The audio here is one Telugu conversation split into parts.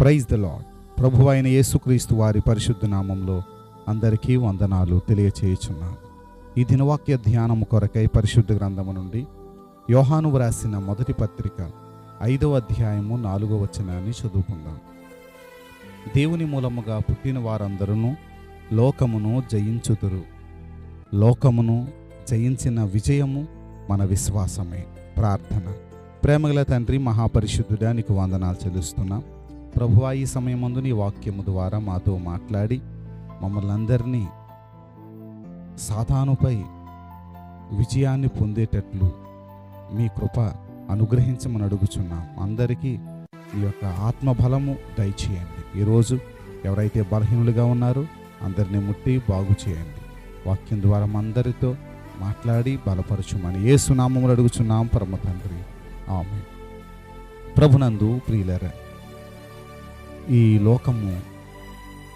ప్రైజ్ ద లాడ్ ప్రభు అయిన యేసుక్రీస్తు వారి పరిశుద్ధ నామంలో అందరికీ వందనాలు తెలియచేయుచున్నాను ఈ దినవాక్య ధ్యానము కొరకై పరిశుద్ధ గ్రంథము నుండి యోహాను వ్రాసిన మొదటి పత్రిక ఐదవ అధ్యాయము నాలుగవ వచనాన్ని చదువుకుందాం. దేవుని మూలముగా పుట్టిన వారందరూ లోకమును జయించుదురు. లోకమును జయించిన విజయము మన విశ్వాసమే. ప్రార్థన. ప్రేమగల తండ్రి మహాపరిశుద్ధుడా నీకు వందనాలు చెల్లిస్తున్నాం. ప్రభువా ఈ సమయమందు నీ వాక్యము ద్వారా మాతో మాట్లాడి మమ్మల్ని అందరినీ సాతానుపై విజయాన్ని పొందేటట్లు మీ కృప అనుగ్రహించమని అడుగుచున్నాం. అందరికీ ఈ యొక్క ఆత్మబలము దయచేయండి. ఈరోజు ఎవరైతే బలహీనులుగా ఉన్నారో అందరినీ ముట్టి బాగు చేయండి. వాక్యం ద్వారా అందరితో మాట్లాడి బలపరచుమని ఏ సునామములు అడుగుచున్నాం. పరమ తండ్రి. ఆమె ప్రభునందు ప్రియులరా ఈ లోకము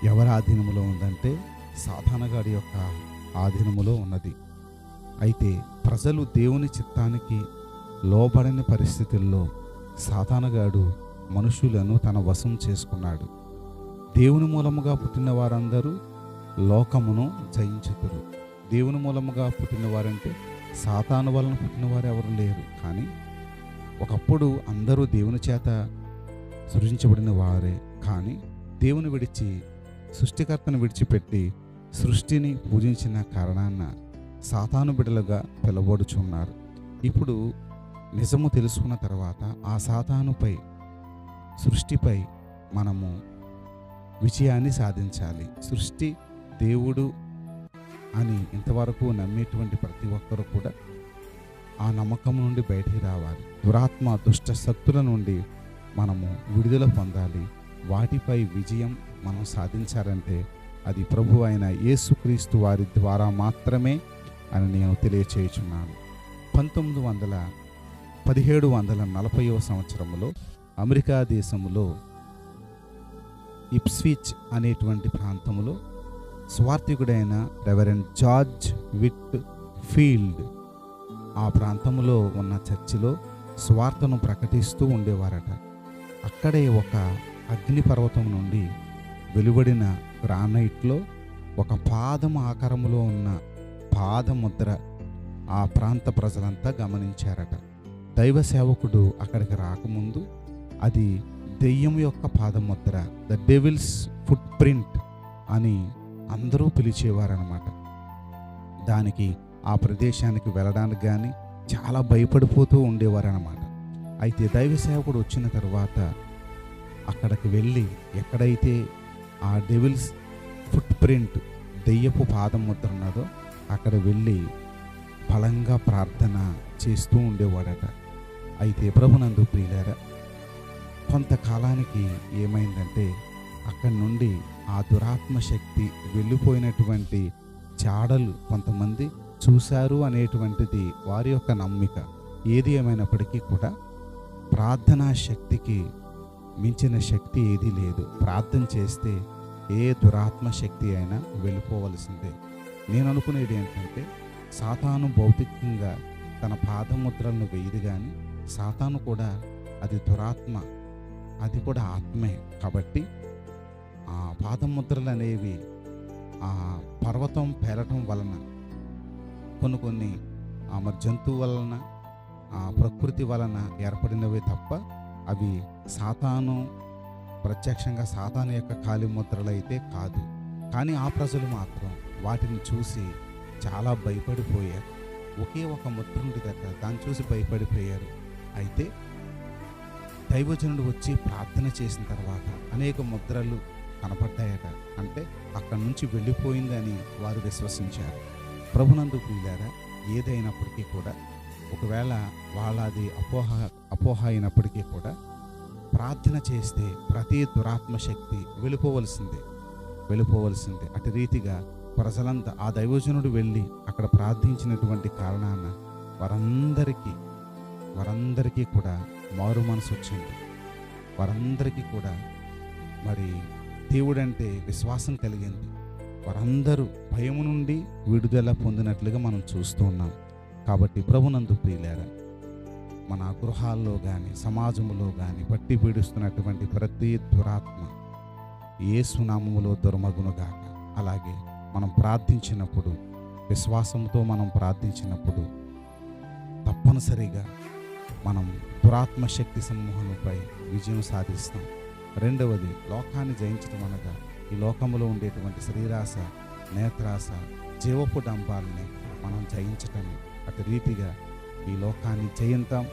ఎవరి ఆధీనములో ఉందంటే సాధారణగాడి యొక్క ఆధీనములో ఉన్నది. అయితే ప్రజలు దేవుని చిత్తానికి లోబడని పరిస్థితుల్లో సాతానగాడు మనుషులను తన వశం చేసుకున్నాడు. దేవుని మూలముగా పుట్టిన వారందరూ లోకమును జయించుతురు. దేవుని మూలముగా పుట్టిన వారంటే సాతాను వలన పుట్టిన వారు ఎవరు లేరు. కానీ ఒకప్పుడు అందరూ దేవుని చేత సృజించబడిన వారే కానీ దేవుని విడిచి సృష్టికర్తను విడిచిపెట్టి సృష్టిని పూజించిన కారణాన సాతాను బిడలుగా పిలవడుచున్నారు ఇప్పుడు నిజము తెలుసుకున్న తర్వాత ఆ సాతానుపై సృష్టిపై మనము విజయాన్ని సాధించాలి. సృష్టి దేవుడు అని ఇంతవరకు నమ్మేటువంటి ప్రతి ఒక్కరు కూడా ఆ నమ్మకం నుండి బయటికి రావాలి. దురాత్మ దుష్ట శక్తుల నుండి మనము విడుదల పొందాలి. వాటిపై విజయం మనం సాధించాలంటే అది ప్రభు అయిన యేసుక్రీస్తు వారి ద్వారా మాత్రమే అని నేను తెలియచేయుచున్నాను. పంతొమ్మిది వందల పదిహేడు వందల నలభైవ సంవత్సరంలో అమెరికా దేశంలో ఇప్స్విచ్ అనేటువంటి ప్రాంతంలో స్వార్థికుడైన రెవరెండ్ జార్జ్ విట్ ఫీల్డ్ ఆ ప్రాంతంలో ఉన్న చర్చిలో స్వార్థను ప్రకటిస్తూ ఉండేవారట. అక్కడే ఒక అగ్నిపర్వతం నుండి వెలువడిన గ్రానైట్లో ఒక పాదం ఆకారములో ఉన్న పాదముద్ర ఆ ప్రాంత ప్రజలంతా గమనించారట. దైవ సేవకుడు అక్కడికి రాకముందు అది దెయ్యం యొక్క పాదముద్ర ద డెవిల్స్ ఫుట్ ప్రింట్ అని అందరూ పిలిచేవారనమాట దానికి ఆ ప్రదేశానికి వెళ్ళడానికి కానీ చాలా భయపడిపోతూ ఉండేవారనమాట అయితే దైవ సేవకుడు వచ్చిన తర్వాత అక్కడికి వెళ్ళి ఎక్కడైతే ఆ డెవిల్స్ ఫుట్ ప్రింట్ దెయ్యపు పాదం ముద్ర ఉన్నదో అక్కడ వెళ్ళి బలంగా ప్రార్థన చేస్తూ ఉండేవాడట. అయితే ప్రభునందు ప్రియులారా కొంతకాలానికి ఏమైందంటే అక్కడి నుండి ఆ దురాత్మ శక్తి వెళ్ళిపోయినటువంటి చాడలు కొంతమంది చూశారు అనేటువంటిది వారి యొక్క నమ్మిక. ఏది ఏమైనప్పటికీ కూడా ప్రార్థనా శక్తికి మించిన శక్తి ఏదీ లేదు. ప్రార్థన చేస్తే ఏ దురాత్మ శక్తి అయినా వెళ్ళిపోవలసిందే. నేను అనుకునేది ఏంటంటే సాతాను భౌతికంగా తన పాదముద్రలను వేయదు కానీ సాతాను కూడా అది దురాత్మ అది కూడా ఆత్మే కాబట్టి ఆ పాదముద్రలు అనేవి ఆ పర్వతం పేరటం వలన కొన్ని కొన్ని ఆమె మరి జంతువు వలన ఆ ప్రకృతి వలన ఏర్పడినవే తప్ప అవి సాతాను ప్రత్యక్షంగా సాతాను యొక్క కాలి ముద్రలు అయితే కాదు. కానీ ఆ ప్రజలు మాత్రం వాటిని చూసి చాలా భయపడిపోయారు. ఒకే ఒక ముద్ర ఉంది కదా దాన్ని చూసి భయపడిపోయారు. అయితే దైవజనుడు వచ్చి ప్రార్థన చేసిన తర్వాత అనేక ముద్రలు కనపడ్డాయట. అంటే అక్కడి నుంచి వెళ్ళిపోయిందని వారు విశ్వసించారు. ప్రభునందు ప్రియులారా ఏదైనప్పటికీ కూడా ఒకవేళ వాళ్ళది అపోహ అపోహ అయినప్పటికీ కూడా ప్రార్థన చేస్తే ప్రతి దురాత్మ శక్తి వెళ్ళిపోవలసిందే వెళ్ళిపోవలసిందే అటు రీతిగా ప్రజలంతా ఆ దైవజనుడు వెళ్ళి అక్కడ ప్రార్థించినటువంటి కారణాన వారందరికీ వారందరికీ కూడా మారు మనసు వచ్చింది. వారందరికీ కూడా మరి దేవుడంటే విశ్వాసం కలిగింది. వారందరూ భయము నుండి విడుదల పొందినట్లుగా మనం చూస్తూ ఉన్నాం. కాబట్టి ప్రభునందు ప్రియులారా మన గృహాల్లో కానీ సమాజంలో కానీ పట్టి పీడిస్తున్నటువంటి ప్రతి దురాత్మ ఏసునామములో దుర్మగునుగాక. అలాగే మనం ప్రార్థించినప్పుడు విశ్వాసంతో మనం ప్రార్థించినప్పుడు తప్పనిసరిగా మనం దురాత్మ శక్తి సమూహంపై విజయం సాధిస్తాం. రెండవది లోకాన్ని జయించడం అనగా ఈ లోకములో ఉండేటువంటి శరీరాశ నేత్రాశ జీవపు డంబాలని మనం జయించటమే. అటు రీతిగా ఈ లోకాన్ని జయింతాం.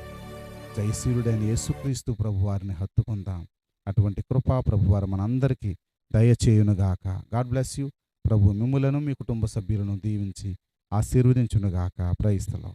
జయశీరుడైన యేసుక్రీస్తు ప్రభు వారిని హత్తుకుందాం. అటువంటి కృపా ప్రభువారు మనందరికీ దయచేయునుగాక. God bless you. ప్రభు మిమ్ములను మీ కుటుంబ సభ్యులను దీవించి ఆశీర్వదించునుగాక. ప్రయిస్తలో